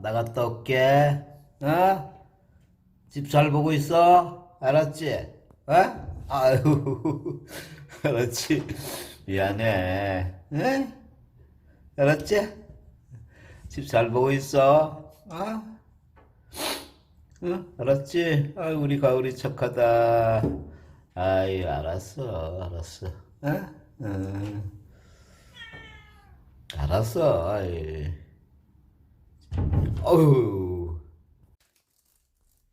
나갔다 올게. 어? 집 잘 보고 있어? 알았지? 어? 아유, 알았지? 미안해. 응? 알았지? 집 잘 보고 있어? 어? 응? 알았지? 아, 우리 가을이 착하다. 아이, 알았어, 알았어. 어? 응. 알았어. 아이. 어휴.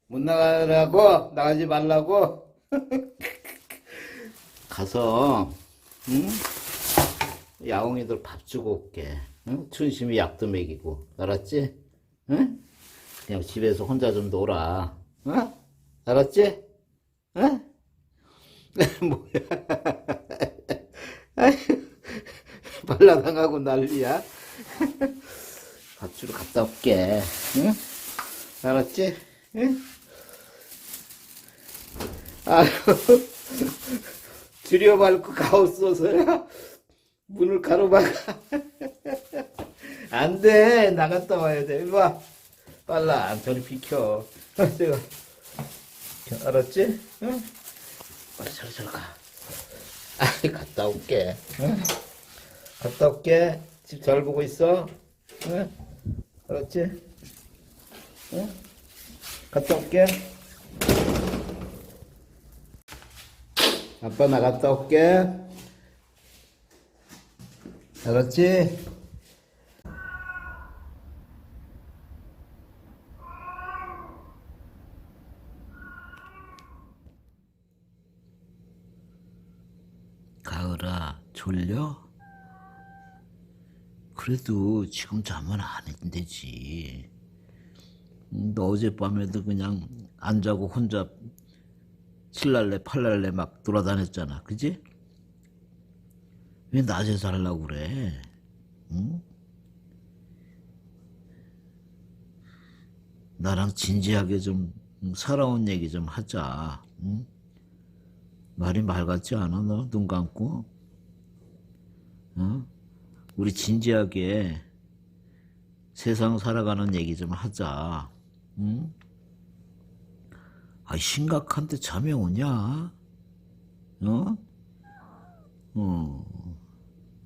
못 나가라고? 나가지 말라고? 가서, 응? 야옹이들 밥 주고 올게. 응? 춘심이 약도 먹이고. 알았지? 응? 그냥 집에서 혼자 좀 놀아. 응? 알았지? 응? 뭐야. 발라당하고 난리야. 밥 주러 갔다 올게. 응? 알았지? 응? 아유, 들여밟고 가없어서야 문을 가로막아. 안 돼. 나갔다 와야 돼. 와. 빨라. 저리 비켜. 제가. 알았지? 응? 빨리 저리 저리 가. 아, 갔다 올게. 응? 갔다 올게. 집 잘 보고 있어. 응? 알았지? 응? 갔다 올게. 아빠 나갔다 올게. 알았지? 가을아, 졸려? 그래도 지금 자면 안 되지. 음, 너 어젯밤에도 그냥 안 자고 혼자 칠날래 팔날래 막 돌아다녔잖아. 그지? 왜 낮에 살라고 그래? 응? 나랑 진지하게 좀 살아온 얘기 좀 하자. 응? 말이 말 같지 않아? 너 눈 감고? 어? 우리 진지하게 세상 살아가는 얘기 좀 하자. 응? 아, 심각한데 잠이 오냐? 어? 어,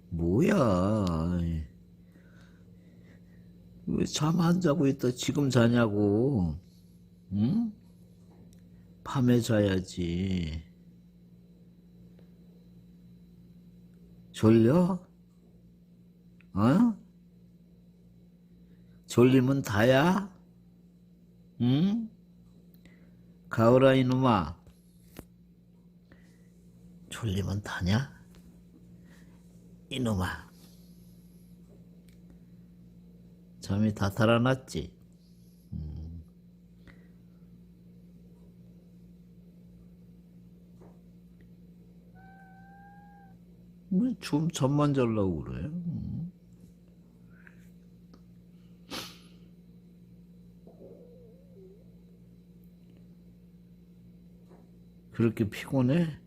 뭐야. 왜 잠 안 자고 있다 지금 자냐고. 응? 밤에 자야지. 졸려? 어? 졸리면 다야? 응? 가을아 이놈아 졸리면 다냐? 이놈아 잠이 다 달아났지? 음. 뭐좀 잠만 자려고 그래? 음. 그렇게 피곤해?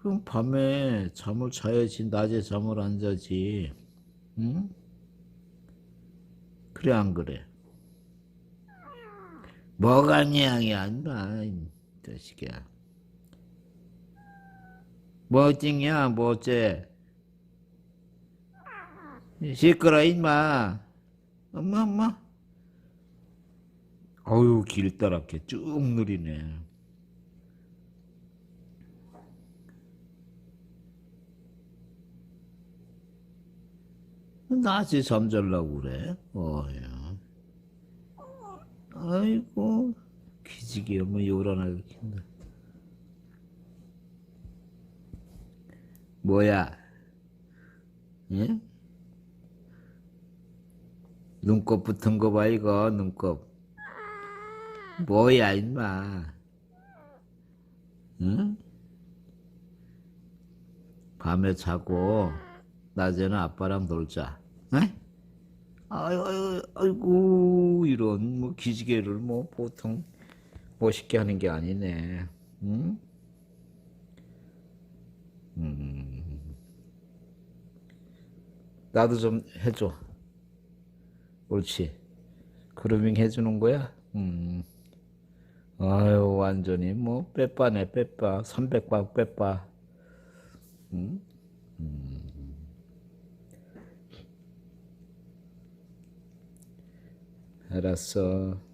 그럼 밤에 잠을 자야지 낮에 잠을 안 자지 응? 그래 안 그래? 뭐가 냥이야 인마 이 자식이야 뭐 어찡이야 뭐 어째 시끄러 인마 엄마 엄마 어유 길 따랗게 쭉 누리네 낮에 잠잘라고 그래? 어야. 아이고, 기지개 뭐 요란하게 킨다. 뭐야? 예? 눈곱 붙은 거 봐, 이거, 눈곱. 뭐야, 임마. 응? 밤에 자고, 낮에는 아빠랑 놀자. 에? 아유, 아유, 아이고, 이런, 뭐, 기지개를 뭐, 보통 멋있게 하는 게 아니네. 응? 음. 나도 좀 해줘. 옳지. 그루밍 해주는 거야? 음. 아유, 완전히 뭐, 빼빠네, 빼빠. 300박 빼빠. 음? 음. 알았어.